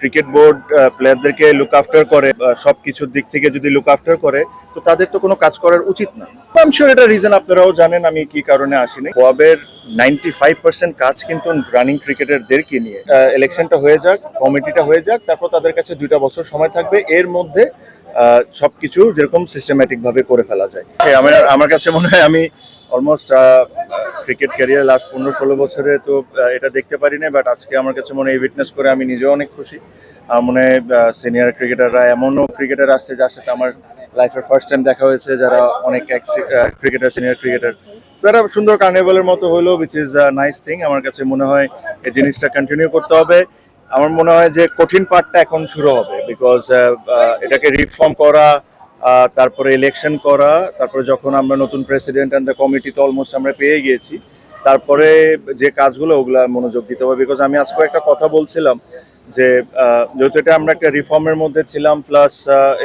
Cricket board প্লেয়ারদেরকে look after করে সব কিছুর দিক থেকে যদি লুক আফটার করে তো তাদের তো কোনো কাজ করার উচিত না। আমি এটা রিজন আপনারাও জানেন আমি কি কারণে আসিনি। কোয়াবের নাইনটি ফাইভ পার্সেন্ট কাজ কিন্তু রানিং ক্রিকেটারদেরকে নিয়ে। ইলেকশনটা হয়ে যাক কমিটিটা হয়ে যাক তারপর তাদের কাছে দুইটা বছর সময় থাকবে। এর মধ্যে আহ, সবকিছু যেরকম সিস্টেম্যাটিকভাবে করে ফেলা যায়। আমার আমার কাছে মনে হয় আমি অলমোস্ট ক্রিকেট ক্যারিয়ার লাস্ট পনেরো ষোলো বছরে তো এটা দেখতে পারি না বাট আজকে আমার কাছে মনে হয় উইটনেস করে আমি নিজেও অনেক খুশি। আমার মনে সিনিয়র ক্রিকেটাররা এমনও ক্রিকেটার আসছে যার সাথে আমার লাইফের ফার্স্ট টাইম দেখা হয়েছে, যারা অনেক ক্রিকেটার সিনিয়র ক্রিকেটার তো একটা সুন্দর কার্নিভালের মতো হলো উইচ ইজ নাইস থিং আমার কাছে মনে হয়, এই জিনিসটা কন্টিনিউ করতে হবে। আমার মনে হয় যে কঠিন পার্টটা এখন শুরু হবে বিকজ এটাকে রিফর্ম করা তারপরে ইলেকশন করা তারপরে যখন আমরা নতুন প্রেসিডেন্ট অ্যান্ড দ্য কমিটি তো অলমোস্ট আমরা পেয়ে গিয়েছি তারপরে যে কাজগুলো ওগুলা মনোযোগ দিতে হবে বিকজ আমি আজকে একটা কথা বলছিলাম যে যেহেতু এটা আমরা একটা রিফর্মের মধ্যে ছিলাম প্লাস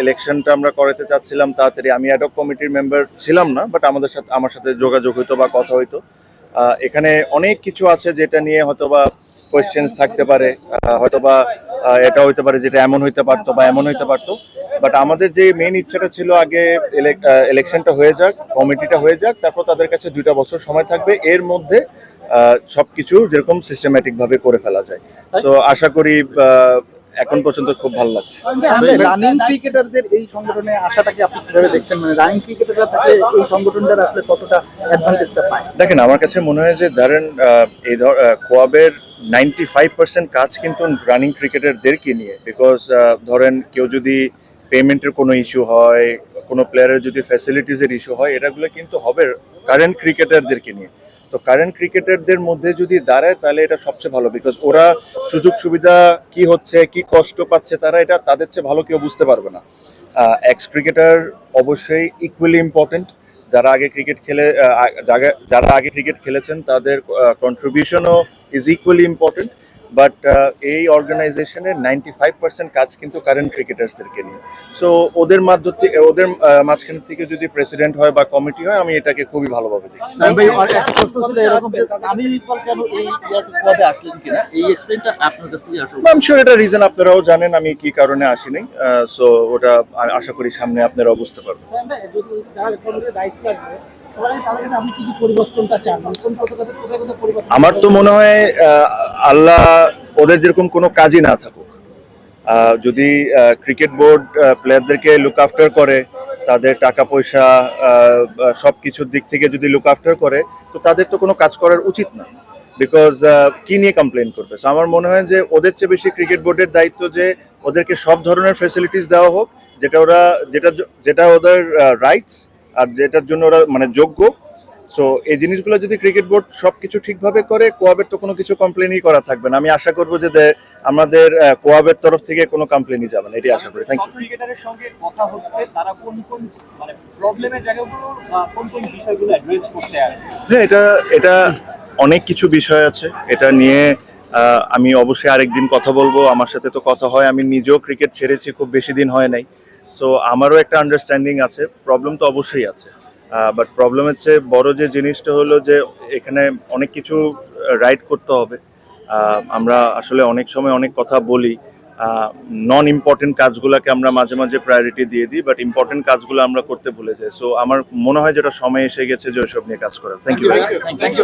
ইলেকশনটা আমরা করাতে চাচ্ছিলাম তাড়াতাড়ি আমি অ্যাডক কমিটির মেম্বার ছিলাম না বাট আমাদের সাথে আমার সাথে যোগাযোগ হইতো বা কথা হইতো। এখানে অনেক কিছু আছে যেটা নিয়ে হয়তো বা কোয়েশ্চেন্স থাকতে পারে আহ, হয়তোবা এটা হইতে পারে যেটা এমন হইতে পারতো বা এমন হইতে পারতো। বাট আমাদের যে মেইন ইচ্ছাটা ছিল আগে ইলেকশনটা হয়ে যাক কমিটিটা হয়ে যাক তারপর তাদের কাছে দুইটা বছর সময় থাকবে। এর মধ্যে সবকিছু যেরকম সিস্টেম্যাটিক ভাবে করে ফেলা যায়। তো আশা করি এখন পর্যন্ত খুব ভালো লাগছে। রানিং ক্রিকেটারদের এই সংগঠনে আসাটাকে আপনি কীভাবে দেখছেন? মানে রানিং ক্রিকেটাররা থাকে এই সংগঠনটার আসলে কতটা অ্যাডভান্টেজটা পায়? দেখেন আমার কাছে মনে হয় যে ধরেন এই ধর কোয়াবের নাইনটি ফাইভ পার্সেন্ট কাজ কিন্তু রানিং ক্রিকেটারদেরকে নিয়ে। বিকজ ধরেন কেউ যদি পেমেন্টের কোনো ইস্যু হয়, কোনো প্লেয়ারের যদি ফ্যাসিলিটিসের ইস্যু হয়, এটাগুলো কিন্তু হবে কারেন্ট ক্রিকেটারদেরকে নিয়ে। তো কারেন্ট ক্রিকেটারদের মধ্যে যদি দাঁড়ায়, তাহলে এটা সবচেয়ে ভালো বিকজ ওরা সুযোগ সুবিধা কি হচ্ছে, কি কষ্ট পাচ্ছে তারা এটা তাদের চেয়ে ভালো কেউ বুঝতে পারবে না। এক্স ক্রিকেটার অবশ্যই ইকুয়ালি ইম্পর্টেন্ট যারা আগে ক্রিকেট খেলে যারা- আগে ক্রিকেট খেলেছেন, তাদের কন্ট্রিবিউশনও ইজ ইকুয়ালি ইম্পর্টেন্ট বাট এই অর্গানাইজেশনের নাইনটি ফাইভ পার্সেন্ট কাজ কিন্তু কারেন্ট ক্রিকেটার্সদেরকে নিয়ে। সো ওদের মাধ্য থেকে ওদের মাঝখান থেকে যদি প্রেসিডেন্ট হয় বা কমিটি হয় আমি এটাকে খুবই ভালোভাবে দেখি। আমি শিওর এটা রিজন আপনারাও জানেন আমি কি কারণে আসিনি। সো ওটা আশা করি সামনে আপনারা বুঝতে পারবেন। কোথায় পরিবর্তন আমার তো মনে হয় আল্লাহ ওদের যেরকম কোনো কাজই না থাকুক। যদি ক্রিকেট বোর্ড প্লেয়ারদেরকে লুক আফটার করে, তাদের টাকা পয়সা সব কিছুর দিক থেকে যদি লুক আফটার করে, তো তাদের তো কোনো কাজ করার উচিত না। বিকজ কি নিয়ে কমপ্লেন করবে? আমার মনে হয় যে ওদের চেয়ে বেশি ক্রিকেট বোর্ডের দায়িত্ব যে ওদেরকে সব ধরনের ফেসিলিটিস দেওয়া হোক, যেটা ওরা, যেটা যেটা ওদের রাইটস আর যেটার জন্য ওরা মানে যোগ্য সো এই জিনিসগুলো যদি ক্রিকেট বোর্ড সবকিছু ঠিকভাবে করে কোয়াবের তো কোনো কিছু কমপ্লেনই করা থাকবে না। আমি আশা করব যে আমাদের কোয়াবের তরফ থেকে কোনো কমপ্লেনই যাবে না। এটাই আশা করি। থ্যাংক সব ক্রিকেটারের সঙ্গে কথা হচ্ছে তারা কোন কোন মানে প্রবলেমের জায়গাগুলো কোন কোন বিষয়গুলো অ্যাড্রেস করছে হ্যাঁ এটা এটা অনেক কিছু বিষয় আছে। এটা নিয়ে আমি অবশ্যই আরেকদিন কথা বলব। আমার সাথে তো কথা হয়। আমি নিজেও ক্রিকেট ছেড়েছি খুব বেশি দিন হয় নাই। সো আমারও একটা আন্ডারস্ট্যান্ডিং আছে। প্রবলেম তো অবশ্যই আছে। বাট প্রবলেম হচ্ছে বড় যে জিনিসটা হলো যে এখানে অনেক কিছু রাইড করতে হবে। আমরা আসলে অনেক সময় অনেক কথা বলি। নন ইম্পর্টেন্ট কাজগুলোকে আমরা মাঝে মাঝে প্রায়োরিটি দিয়ে দিই বাট ইম্পর্টেন্ট কাজগুলো আমরা করতে ভুলে যাই। সো আমার মনে হয় যেটা সময় এসে গেছে যে ওইসব নিয়ে কাজ করার। Thank you thank you